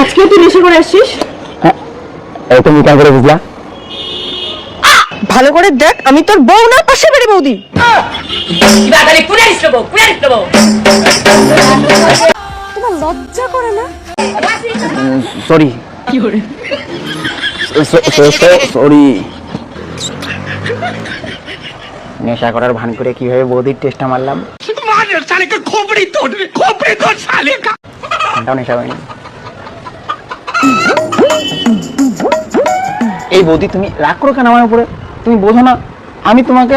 আজকে তুই নেশা করে আসছিস? এই তুমি করে বুঝলা। ভালো করে দেখ আমি তোর বউ না পাশে বেড়ে বৌদি। তোমার লজ্জা করে না? সরি সরি নেশা করার ভান করে কীভাবে বৌদির টেস্টটা মারলাম? ঘন্টাও নেশা হয়নি এই বৌদি তুমি রাগ করো কেন আমার উপরে? তুমি বোঝো না আমি তোমাকে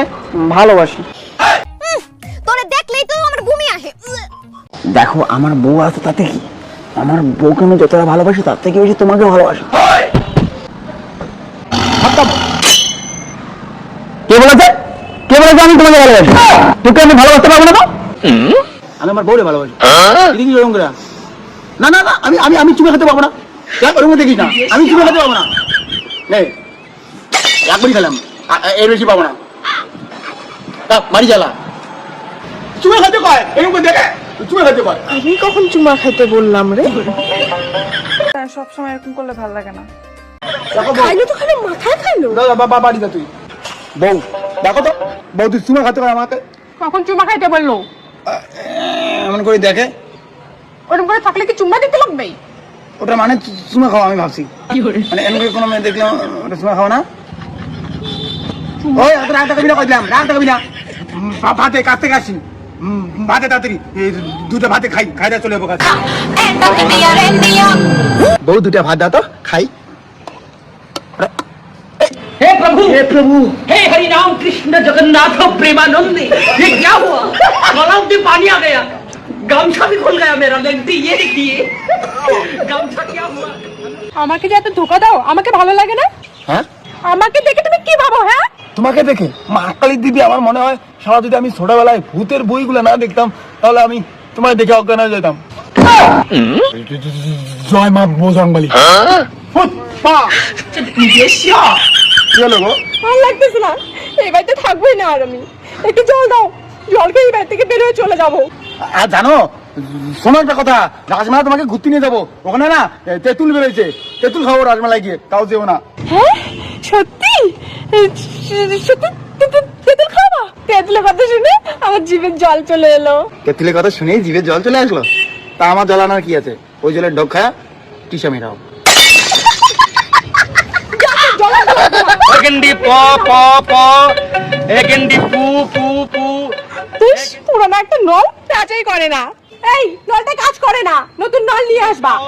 ভালোবাসি। তোরে দেখলেই তো আমার বমি আসে। দেখো আমার বউ আছে তাতে কি? আমার বউকে আমি যতটা ভালোবাসি তার থেকে বেশি তোমাকে ভালোবাসি। কে বলেছে? কে বলেছে আমি তোমাকে ভালোবাসি? তোকে আমি ভালোবাসতে পারব না তো? আমি আমার বউরে ভালোবাসি। এটা কি করে? না না না আমি আমি আমি চুমে খেতে পারব না। ওরকম দেখিস না। আমি চুমে খেতে পারব না। নে একবারই খেলাম। আ- আ- এর বেশি পাবো না। বাড়ি জ্বালা চুমে খেতে পায় এরকম দেখে। চুমে খেতে পায় আমি কখন চুমা খাইতে বললাম রে? সব সময় এরকম করলে ভালো লাগে না। খাইলো তো খালি মাথায় খাইলো। দাদা বাবা বাড়ি যা তুই। বউ। দেখো তো। বউ তুই চুমা খেতে পারে আমাকে? কখন চুমা খাইতে বলল? এমন করে দেখে ওরকম করে থাকলে কি চুম্মা দিতে লাগবে ওটা মানে চুমা খাওয়া আমি ভাবছি কি মানে এমন করে কোনো মেয়ে দেখলাম ওটা চুমা খাওয়া না ওই এত রাগ দেখাবি না কইলাম রাগ দেখাবি না ভাতে কাছ থেকে আসি ভাতে তাড়াতাড়ি এই দুটো ভাতে খাই খাই চলে যাব কাছে বউ দুটা ভাত দাও তো খাই हे प्रभु হে প্রভু हे हरि राम कृष्ण जगन्नाथ प्रेमानंद ये क्या हुआ गलाव में पानी आ गया गमछा भी खुल गया मेरा लगती ये देखिए गमछा क्या हुआ আমাকে যে এত ধোকা দাও আমাকে ভালো লাগে না হ্যাঁ আমাকে দেখে তুমি কি ভাবো হ্যাঁ তোমাকে দেখে মা কালী দিদি আমার মনে হয় সারা যদি আমি ছোটবেলায় ভূতের বইগুলো না দেখতাম তাহলে আমি তোমায় দেখে অজ্ঞান হয়ে যেতাম জয় মা মোজংবালি ये क्या কি হলো গো? ভালো লাগতেছে না। এই বাড়িতে থাকবোই না আর আমি। একটু জল দাও। জল খেয়ে এই বাড়ি থেকে বের হয়ে চলে যাব। আর জানো শোনো একটা কথা। রাজমেলা তোমাকে ঘুরতে নিয়ে যাব। ওখানে না তেঁতুল বেরোয়েছে। তেঁতুল খাব রাজমেলায় গিয়ে তাও যেও না। হ্যাঁ? সত্যি? তেঁতুল তেঁতুল তেঁতুলের কথা শুনে আমার জিভের জল চলে এলো। তেঁতুলের কথা শুনেই জিভে জল চলে আসলো? তা আমার জ্বালানোর কি আছে? ওই জলের ডব খায়া টিসা মেরাও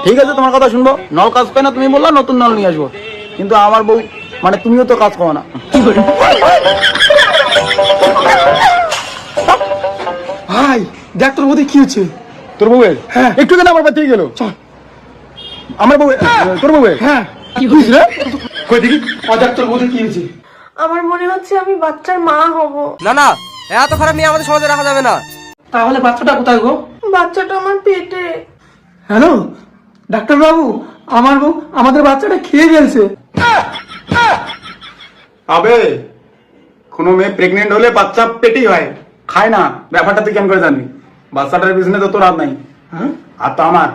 ঠিক আছে তোমার কথা শুনব। নল কাজ করে না তুমি নতুন নল নিয়ে আসব। কিন্তু আমার বউ মানে তুমিও তো কাজ করো না। কি করি ভাই দেখ তোর বউদের কি হচ্ছে। তোর বউ হ্যাঁ। একটু কেন আমার বাড়ি থেকে গেল? আমার বউ তোর বউ হ্যাঁ। কি বুঝলে কই দেখি কি হয়েছে? আমার মনে হচ্ছে আমি বাচ্চার মা হব। না না এত খারাপ মেয়ে আমাদের সমাজে রাখা যাবে না। তাহলে বাচ্চাটা কোথায় গো? বাচ্চাটা আমার পেটে। হ্যালো ডাক্তার বাবু আমার বউ আমাদের বাচ্চাটা খেয়ে ফেলছে। আবে কোনো মেয়ে প্রেগনেন্ট হলে বাচ্চা পেটেই হয়। খায় না ব্যাপারটা তুই কেমন করে জানবি? বাচ্চাটার পিছনে তো তোর হাত নাই। হ্যাঁ? আর তো আমার